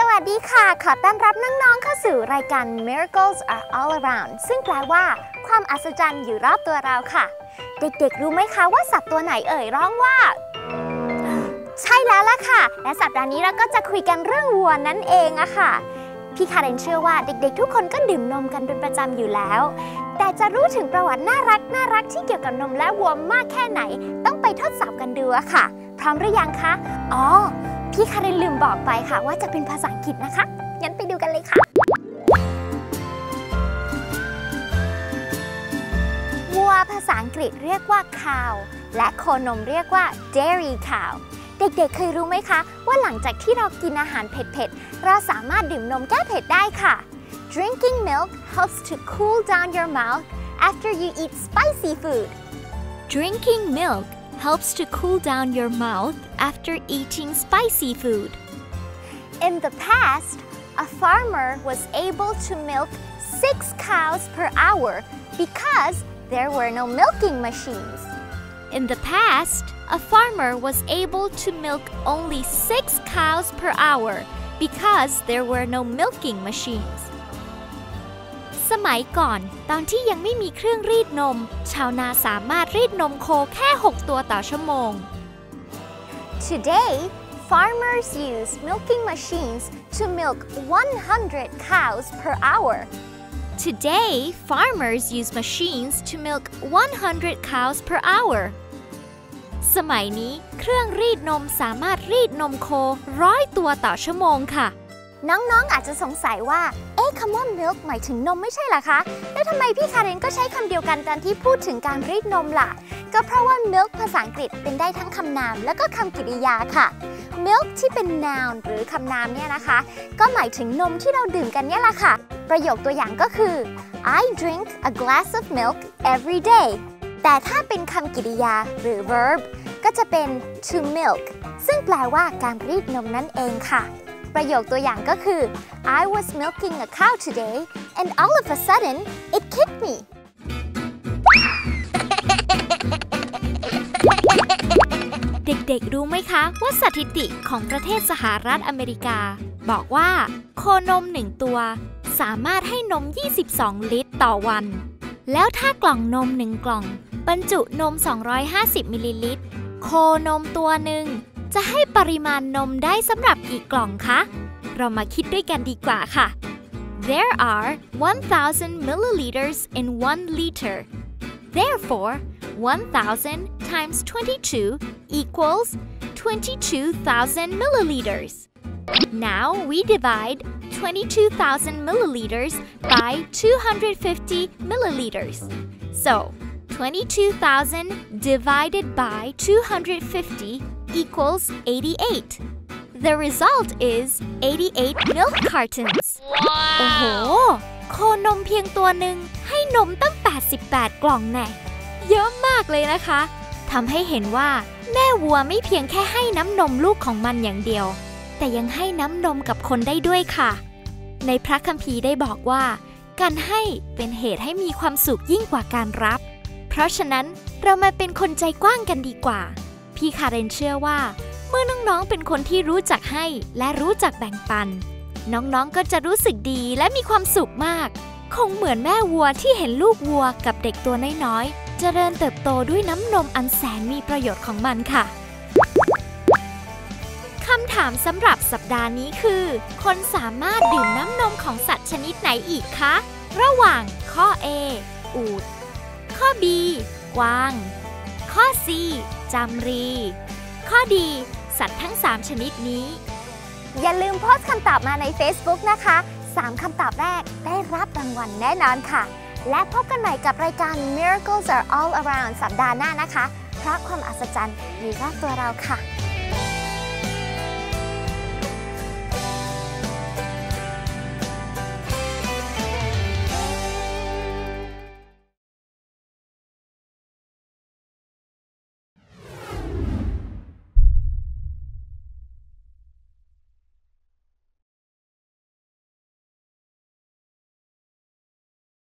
สวัสดีค่ะ ขอต้อนรับน้องๆเข้าสู่รายการ Miracles are all around ซึ่งแปลว่า ความอัศจรรย์อยู่รอบตัวเราค่ะ เด็กๆ รู้ไหมคะว่าสัตว์ตัวไหนเอ่ยร้องว่า ใช่แล้วล่ะค่ะ และสัปดาห์นี้เราก็จะคุยกันเรื่องวัวนั่นเองอะค่ะ พี่คาเรนเชื่อว่าเด็กๆ ทุกคนก็ดื่มนมกันเป็นประจำอยู่แล้ว แต่จะรู้ถึงประวัติน่ารักน่ารักที่เกี่ยวกับนมและวัวมากแค่ไหน ต้องไปทดสอบกันดูอะค่ะ พร้อมหรือยังคะ อ๋อ พี่คาเรนลืมบอกไปค่ะ ว่าจะเป็นภาษาอังกฤษนะคะงั้นไปดูกันเลยค่ะ วัวภาษาอังกฤษเรียกว่า cow และโคนมเรียกว่า dairy cow เด็กๆ เคยรู้ไหมคะ ว่าหลังจากที่เรากินอาหารเผ็ดๆ เราสามารถดื่มนมแก้เผ็ดได้ค่ะ Drinking milk helps to cool down your mouth after you eat spicy food Drinking milk helps to cool down your mouth after eating spicy food. In the past, a farmer was able to milk six cows per hour because there were no milking machines. In the past, a farmer was able to milk only six cows per hour because there were no milking machines. สมัยก่อนตอนที่ยังไม่มีเครื่องรีดนม ชาวนาสามารถรีดนมโคแค่ 6 ตัวต่อชั่วโมง Today, farmers use milking machines to milk 100 cows per hour. Today, farmers use machines to milk 100 cows per hour. สมัยนี้เครื่องรีดนมสามารถรีดนมโคร้อยตัวต่อชั่วโมงค่ะ น้องๆอาจจะสงสัยว่าเอ๊ะ คำว่า milk หมายถึงนมไม่ใช่หรอคะ แล้วทำไมพี่คาเรนก็ใช้คำเดียวกันตอนที่พูดถึงการรีดนมล่ะ ก็เพราะว่า milk ภาษาอังกฤษเป็นได้ทั้งคำนาม แล้วก็คำกริยาค่ะ milk ที่เป็น noun หรือคำนามเนี่ยนะคะ ก็หมายถึงนมที่เราดื่มกันเนี่ยแหละค่ะ ประโยคตัวอย่างก็คือ I drink a glass of milk every day แต่ถ้าเป็นคำกริยาหรือ verb ก็จะเป็น to milk ซึ่งแปลว่าการรีดนมนั่นเองค่ะ ประโยคตัวอย่างก็คือ I was milking a cow today and all of a sudden it kicked me เด็กๆ รู้ไหมคะ ว่าสถิติของประเทศสหรัฐอเมริกา บอกว่าโคนมหนึ่งตัว สามารถให้นม 22 ลิตรต่อวัน แล้วถ้ากล่องนมหนึ่งกล่อง บรรจุนม 250 มิลลิลิตร โคนมตัวหนึ่ง จะให้ปริมาณนมได้สำหรับกี่กล่องคะ เรามาคิดด้วยกันดีกว่าค่ะ There are 1,000 milliliters in 1 liter. Therefore, 1,000 times 22 equals 22,000 milliliters. Now we divide 22,000 milliliters by 250 milliliters. So, 22,000 divided by 250 equals 88. The result is 88 milk cartons. โอ้โห โคนมเพียงตัวหนึ่งให้นมตั้ง 88 กล่องแน่เยอะมากเลยนะคะ ทำให้เห็นว่าแม่วัวไม่เพียงแค่ให้น้ำนมลูกของมันอย่างเดียว แต่ยังให้น้ำนมกับคนได้ด้วยค่ะ ในพระคัมภีร์ได้บอกว่า การให้เป็นเหตุให้มีความสุขยิ่งกว่าการรับ เพราะฉะนั้นเรามาเป็นคนใจกว้างกันดีกว่า พี่คาเรนเชื่อว่า เมื่อน้องๆเป็นคนที่รู้จักให้และรู้จักแบ่งปัน น้องๆก็จะรู้สึกดีและมีความสุขมาก คงเหมือนแม่วัวที่เห็นลูกวัวกับเด็กตัวน้อยๆเจริญเติบโตด้วยน้ำนมอันแสนมีประโยชน์ของมันค่ะคำถามสำหรับสัปดาห์นี้คือ คนสามารถดื่มน้ำนมของสัตว์ชนิดไหนอีกคะ ระหว่างข้อ A อูด ข้อ B กวาง ข้อ C จำรี ข้อดีสัตว์ทั้ง 3 ชนิดนี้ อย่าลืมโพสต์คำตอบมาใน Facebook นะคะ 3 คำตอบแรกได้รับรางวัลแน่นอนค่ะ และพบกันใหม่กับรายการ Miracles are all around สัปดาห์หน้านะคะ เพราะความอัศจรรย์อยู่รอบตัวเราค่ะ